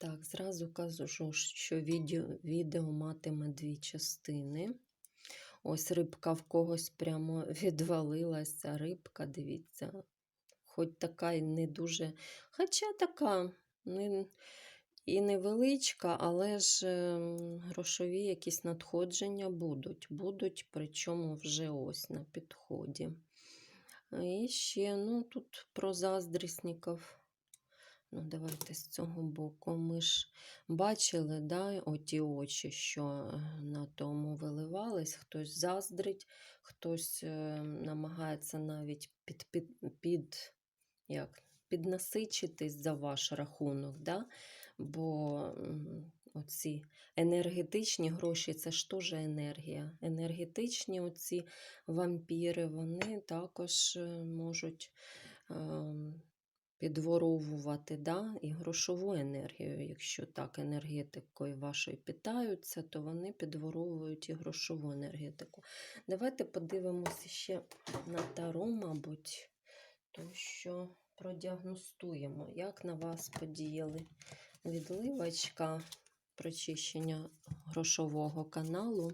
Так, зразу кажу, що відео, відео матиме дві частини. Ось рибка в когось прямо відвалилася. Рибка, дивіться, хоч така і не дуже, хоча така не, і невеличка, але ж ем, грошові якісь надходження будуть. Будуть, причому вже ось на підході. І ще, ну, тут про заздрісників. Ну, давайте з цього боку. Ми ж бачили, да, оті очі, що е, на тому виливались. Хтось заздрить, хтось е, намагається навіть під, під, під, як, піднасичитись за ваш рахунок. Да? Бо оці енергетичні гроші це ж теж енергія. Енергетичні оці вампіри, вони також е, можуть. ем, підворовувати да, і грошову енергію. Якщо так енергетикою вашою питаються, то вони підворовують і грошову енергетику. Давайте подивимося ще на таро, мабуть, то що продіагностуємо, як на вас подіяли відливочка прочищення грошового каналу.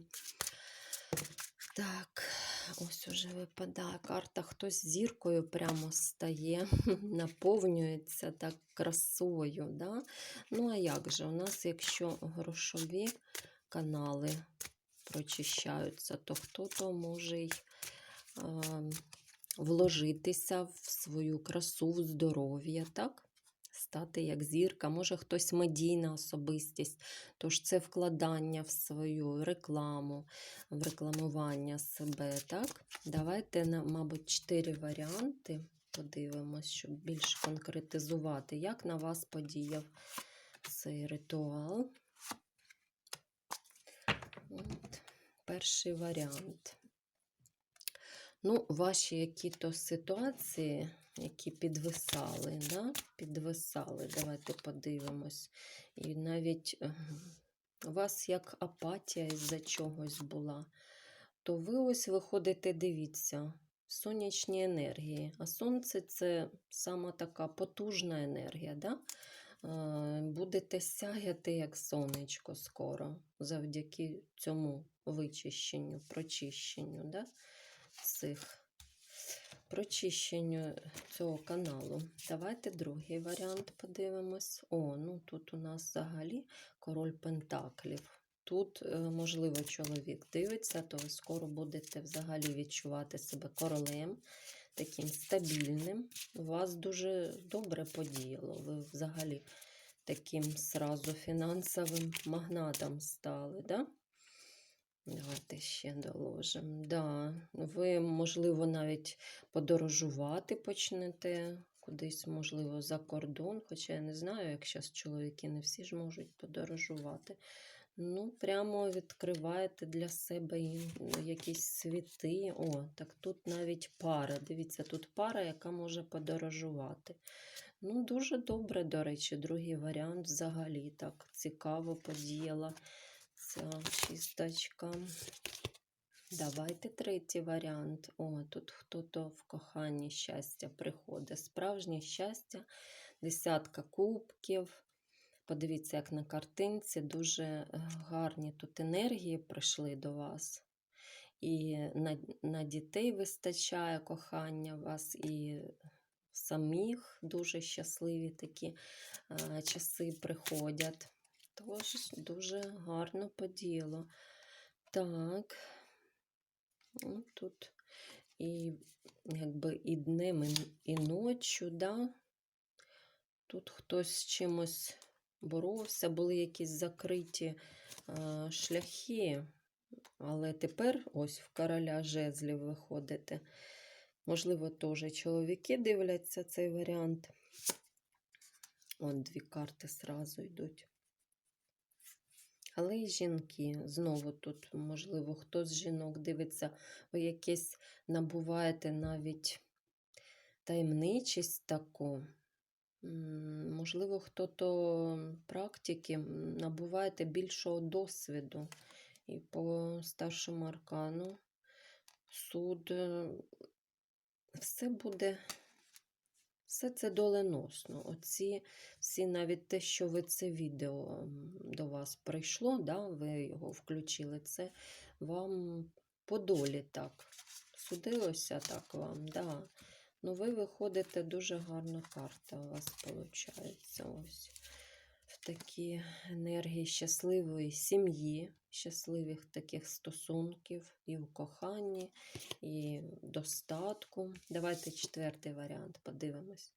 Так, ось уже випадає карта. Хтось зіркою прямо стає, наповнюється так красою. Да? Ну, а як же? У нас, якщо грошові канали прочищаються, то хто-то може й е, вложитися в свою красу, в здоров'я, так? Стати як зірка, може хтось медійна особистість, тож це вкладання в свою рекламу, в рекламування себе. так? Давайте, мабуть, чотири варіанти подивимось, щоб більш конкретизувати, як на вас подіяв цей ритуал. От, перший варіант. Ну, ваші які-то ситуації, які підвисали, да? підвисали, давайте подивимось. І навіть е, у вас як апатія із-за чогось була, то ви ось виходите, дивіться, сонячні енергії. А сонце це сама така потужна енергія. Да? Е, Будете сяяти як сонечко скоро, завдяки цьому вичищенню, прочищенню. Да? Цих прочищенню цього каналу. Давайте другий варіант подивимось. О, ну тут у нас взагалі король Пентаклів. Тут, е, можливо, чоловік дивиться, то ви скоро будете взагалі відчувати себе королем, таким стабільним. У вас дуже добре подіяло. Ви взагалі таким сразу фінансовим магнатом стали. Да? Давайте ще доложимо. Да, ви, можливо, навіть подорожувати почнете кудись, можливо, за кордон, хоча я не знаю, як зараз чоловіки не всі ж можуть подорожувати. Ну, прямо відкриваєте для себе якісь світи. О, так тут навіть пара. Дивіться, тут пара, яка може подорожувати. Ну, дуже добре, до речі, другий варіант взагалі так цікаво подіяла ця чисточка. Давайте третій варіант. О, тут хто-то в коханні щастя приходить. Справжнє щастя, десятка кубків. Подивіться, як на картинці дуже е, гарні тут енергії прийшли до вас. І на, на дітей вистачає кохання вас, і самих дуже щасливі такі е, часи приходять. Тож дуже гарно поділо. Так, ну, тут і якби і днем, і- ночі, да? Тут хтось з чимось боровся, були якісь закриті е, шляхи, але тепер ось в короля жезлів виходите. Можливо, теж чоловіки дивляться цей варіант. От дві карти зразу йдуть. Але й жінки. Знову тут, можливо, хтось з жінок дивиться, ви якесь набуваєте навіть таємничість таку. Можливо, хто-то практики набуваєте більшого досвіду. І по старшому аркану суд е, все буде Все це доленосно. Оці всі, навіть те, що ви це відео до вас прийшло, да, ви його включили, це вам по долі так. Судилося так вам, да. Ну, ви виходите дуже гарна карта у вас виходить. Ось такі енергії щасливої сім'ї, щасливих таких стосунків і в коханні, і достатку. Давайте четвертий варіант подивимось.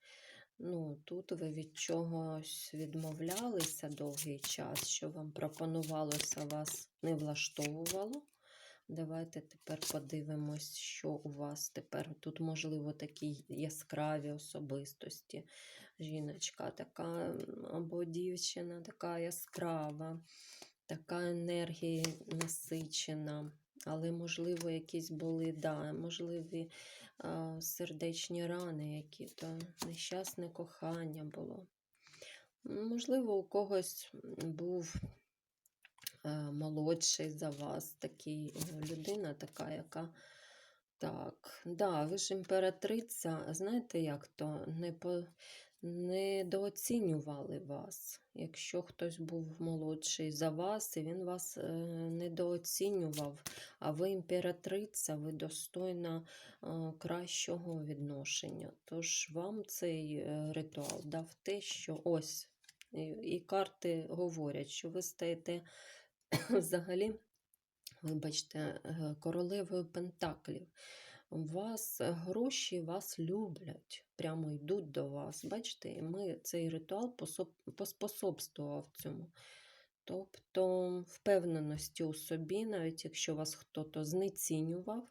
Ну, тут ви від чогось відмовлялися довгий час, що вам пропонувалося, вас не влаштовувало. Давайте тепер подивимось, що у вас тепер. Тут, можливо, такі яскраві особистості. Жіночка така або дівчина така яскрава, така енергія насичена. Але, можливо, якісь були, да, можливі а, сердечні рани, які то нещасне кохання було. Можливо, у когось був молодший за вас, такий е, людина, така, яка. Так, да, ви ж імператриця, знаєте, як то не по... недооцінювали вас. Якщо хтось був молодший за вас, і він вас е, недооцінював, а ви імператриця, ви достойна е, кращого відношення. Тож вам цей е, ритуал дав те, що ось, і карти говорять, що ви стаєте взагалі, вибачте, е, королевою Пентаклів. Вас гроші вас люблять, прямо йдуть до вас. Бачите, і ми цей ритуал поспособствував цьому. Тобто, впевненості у собі, навіть якщо вас хтось знецінював,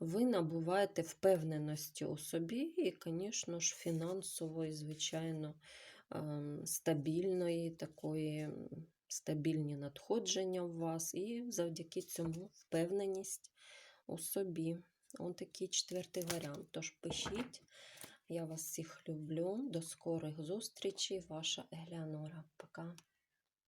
ви набуваєте впевненості у собі і, звісно ж, фінансової, звичайно, ем, стабільної, такої стабільні надходження у вас, і завдяки цьому впевненість у собі. Ось такий четвертий варіант. Тож пишіть. Я вас всіх люблю. До скорих зустрічей. Ваша Елеонора. Пока.